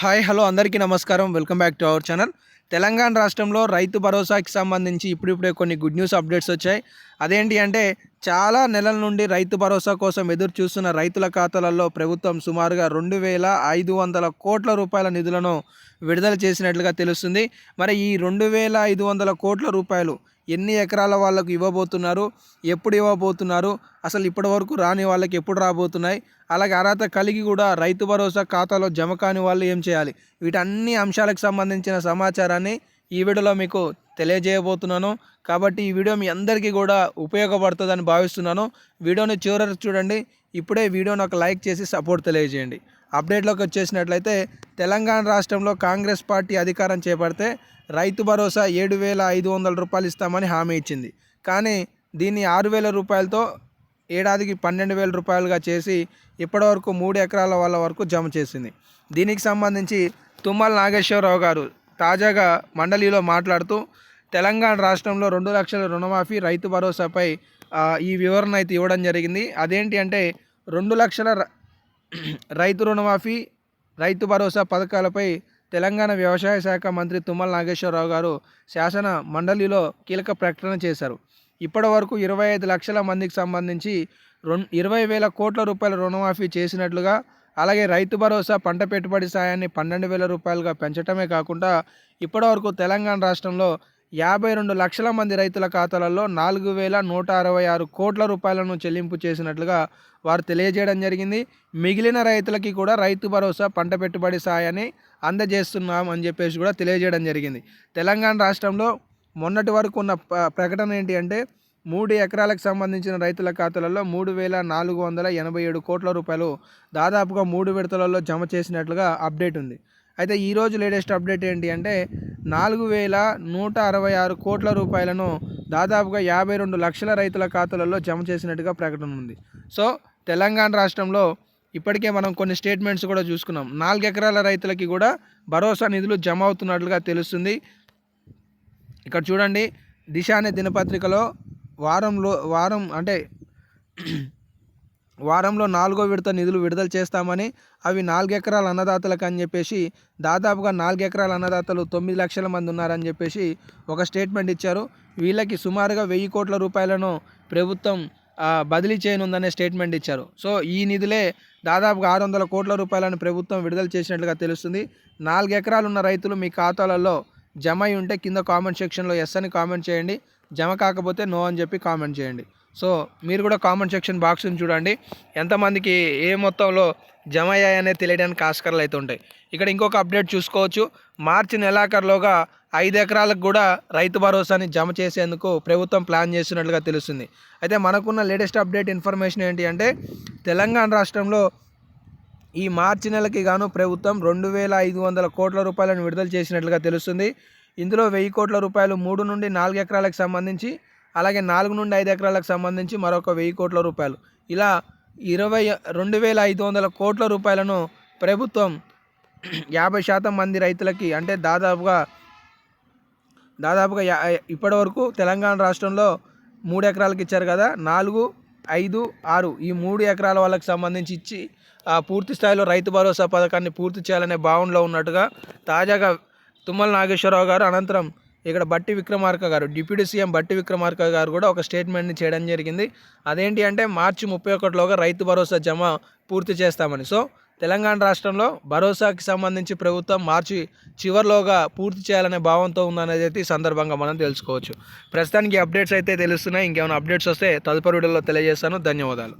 Hi hello అందరికీ నమస్కారం. Welcome back to our channel. Telangana రాష్ట్రంలో రైతు భరోసాకి సంబంధించి ఇప్పుడిప్పుడే కొన్ని గుడ్ న్యూస్ అప్డేట్స్ వచ్చాయి. అదేంటి అంటే చాలా నెలల నుండి రైతు భరోసా కోసం ఎదురు చూస్తున్న రైతుల ఖాతాలలో ప్రభుత్వం సుమారుగా రెండు వేల ఐదు వందల కోట్ల రూపాయల నిధులను విడుదల చేసినట్లుగా తెలుస్తుంది. మరి ఈ రెండు వేల ఐదు వందల కోట్ల రూపాయలు ఎన్ని ఎకరాల వాళ్ళకు ఇవ్వబోతున్నారు? ఎప్పుడు ఇవ్వబోతున్నారు? అసలు ఇప్పటి వరకు రాని వాళ్ళకి ఎప్పుడు రాబోతున్నాయి? అలాగే అర్హత కలిగి కూడా రైతు భరోసా ఖాతాలో జమ కాని వాళ్ళు ఏం చేయాలి? వీటన్ని అంశాలకు సంబంధించిన సమాచారాన్ని ఈ వీడియోలో మీకు తెలియజేయబోతున్నాను. కాబట్టి ఈ వీడియో మీ అందరికీ కూడా ఉపయోగపడుతుందని భావిస్తున్నాను. వీడియోని చివరి చూడండి. ఇప్పుడే వీడియోని ఒక లైక్ చేసి సపోర్ట్ తెలియజేయండి. అప్డేట్లోకి వచ్చేసినట్లయితే తెలంగాణ రాష్ట్రంలో కాంగ్రెస్ పార్టీ అధికారం చేపడితే రైతు భరోసా ఏడు వేల ఐదు వందల రూపాయలు ఇస్తామని హామీ ఇచ్చింది. కానీ దీన్ని ఆరు వేల రూపాయలతో ఏడాదికి పన్నెండు వేల రూపాయలుగా చేసి ఇప్పటివరకు మూడు ఎకరాల వాళ్ళ వరకు జమ చేసింది. దీనికి సంబంధించి తుమ్మల నాగేశ్వరరావు గారు తాజాగా మండలిలో మాట్లాడుతూ తెలంగాణ రాష్ట్రంలో రెండు లక్షల రుణమాఫీ రైతు భరోసాపై ఈ వివరణ అయితే ఇవ్వడం జరిగింది. అదేంటి అంటే రెండు లక్షల ర- రైతు రుణమాఫీ రైతు భరోసా పథకాలపై తెలంగాణ వ్యవసాయ శాఖ మంత్రి తుమ్మల నాగేశ్వరరావు గారు శాసన మండలిలో కీలక ప్రకటన చేశారు. ఇప్పటి వరకు ఇరవై ఐదు లక్షల మందికి సంబంధించి రెండు ఇరవై వేల కోట్ల రూపాయల రుణమాఫీ చేసినట్లుగా అలాగే రైతు భరోసా పంట పెట్టుబడి సాయాన్ని పన్నెండు వేల రూపాయలుగా పెంచడమే కాకుండా ఇప్పటివరకు తెలంగాణ రాష్ట్రంలో యాభై రెండు లక్షల మంది రైతుల ఖాతాలలో నాలుగు వేల నూట అరవై ఆరు కోట్ల రూపాయలను చెల్లింపు చేసినట్లుగా వారు తెలియజేయడం జరిగింది. మిగిలిన రైతులకి కూడా రైతు భరోసా పంట పెట్టుబడి సాయాన్ని అందజేస్తున్నాం అని చెప్పేసి కూడా తెలియజేయడం జరిగింది. తెలంగాణ రాష్ట్రంలో మొన్నటి వరకు ఉన్న ప- ప్రకటన ఏంటి అంటే మూడు ఎకరాలకు సంబంధించిన రైతుల ఖాతాలలో మూడు వేల నాలుగు వందల ఎనభై ఏడు కోట్ల రూపాయలు దాదాపుగా మూడు విడతలలో జమ చేసినట్లుగా అప్డేట్ ఉంది. అయితే ఈరోజు లేటెస్ట్ అప్డేట్ ఏంటి అంటే నాలుగు వేల నూట అరవై ఆరు కోట్ల రూపాయలను దాదాపుగా యాభై రెండు లక్షల రైతుల ఖాతాలలో జమ చేసినట్టుగా ప్రకటన ఉంది. సో తెలంగాణ రాష్ట్రంలో ఇప్పటికే మనం కొన్ని స్టేట్మెంట్స్ కూడా చూసుకున్నాం. నాలుగు ఎకరాల రైతులకి కూడా భరోసా నిధులు జమ అవుతున్నట్లుగా తెలుస్తుంది. ఇక్కడ చూడండి దిశ అనే దినపత్రికలో వారంలో వారం అంటే వారంలో నాలుగో విడత నిధులు విడుదల చేస్తామని అవి నాలుగు ఎకరాల అన్నదాతలకు అని చెప్పేసి దాదాపుగా నాలుగు ఎకరాల అన్నదాతలు తొమ్మిది లక్షల మంది ఉన్నారని చెప్పేసి ఒక స్టేట్మెంట్ ఇచ్చారు. వీళ్ళకి సుమారుగా వెయ్యి కోట్ల రూపాయలను ప్రభుత్వం బదిలీ చేయనుందనే స్టేట్మెంట్ ఇచ్చారు. సో ఈ నిధులే దాదాపుగా ఆరు వందల కోట్ల రూపాయలను ప్రభుత్వం విడుదల చేసినట్లుగా తెలుస్తుంది. నాలుగు ఎకరాలు ఉన్న రైతులు మీ ఖాతాలలో జమ అయి ఉంటే కింద కామెంట్ సెక్షన్లో ఎస్ అని కామెంట్ చేయండి. జమ కాకపోతే నో అని చెప్పి కామెంట్ చేయండి. సో మీరు కూడా కామెంట్ సెక్షన్ బాక్స్ని చూడండి. ఎంతమందికి ఏ మొత్తంలో జమ అయ్యాయనే తెలియడానికి ఆస్కారాలు అయితే ఉంటాయి. ఇక్కడ ఇంకొక అప్డేట్ చూసుకోవచ్చు. మార్చి నెలాఖరులోగా ఐదు ఎకరాలకు కూడా రైతు భరోసాని జమ చేసేందుకు ప్రభుత్వం ప్లాన్ చేస్తున్నట్లుగా తెలుస్తుంది. అయితే మనకున్న లేటెస్ట్ అప్డేట్ ఇన్ఫర్మేషన్ ఏంటి అంటే తెలంగాణ రాష్ట్రంలో ఈ మార్చి నెలకి గాను ప్రభుత్వం రెండు వేల ఐదు వందల కోట్ల రూపాయలను విడుదల చేసినట్లుగా తెలుస్తుంది. ఇందులో వెయ్యి కోట్ల రూపాయలు మూడు నుండి నాలుగు ఎకరాలకు సంబంధించి అలాగే నాలుగు నుండి ఐదు ఎకరాలకు సంబంధించి మరొక వెయ్యి కోట్ల రూపాయలు. ఇలా ఇరవై రెండు వేల ఐదు వందల కోట్ల రూపాయలను ప్రభుత్వం యాభై శాతం మంది రైతులకి అంటే దాదాపుగా దాదాపుగా ఇప్పటివరకు తెలంగాణ రాష్ట్రంలో మూడు ఎకరాలకు ఇచ్చారు కదా నాలుగు ఐదు ఆరు. ఈ మూడు ఎకరాల వాళ్ళకి సంబంధించి ఇచ్చి ఆ పూర్తి స్థాయిలో రైతు భరోసా పథకాన్ని పూర్తి చేయాలనే భావనలో ఉన్నట్టుగా తాజాగా తుమ్మల నాగేశ్వరరావు గారు అనంతరం ఇక్కడ బట్టి విక్రమార్క గారు డిప్యూటీ సీఎం బట్టి విక్రమార్క గారు కూడా ఒక స్టేట్మెంట్ని చేయడం జరిగింది. అదేంటి అంటే మార్చి ముప్పై ఒకటిలోగా రైతు భరోసా జమ పూర్తి చేస్తామని. సో తెలంగాణ రాష్ట్రంలో భరోసాకి సంబంధించి ప్రభుత్వం మార్చి చివరిలోగా పూర్తి చేయాలనే భావంతో ఉందనేది అయితే ఈ సందర్భంగా మనం తెలుసుకోవచ్చు. ప్రస్తుతానికి అప్డేట్స్ అయితే తెలుస్తున్నాయి. ఇంకేమైనా అప్డేట్స్ వస్తే తదుపరి వీడియోలో తెలియజేస్తాను. ధన్యవాదాలు.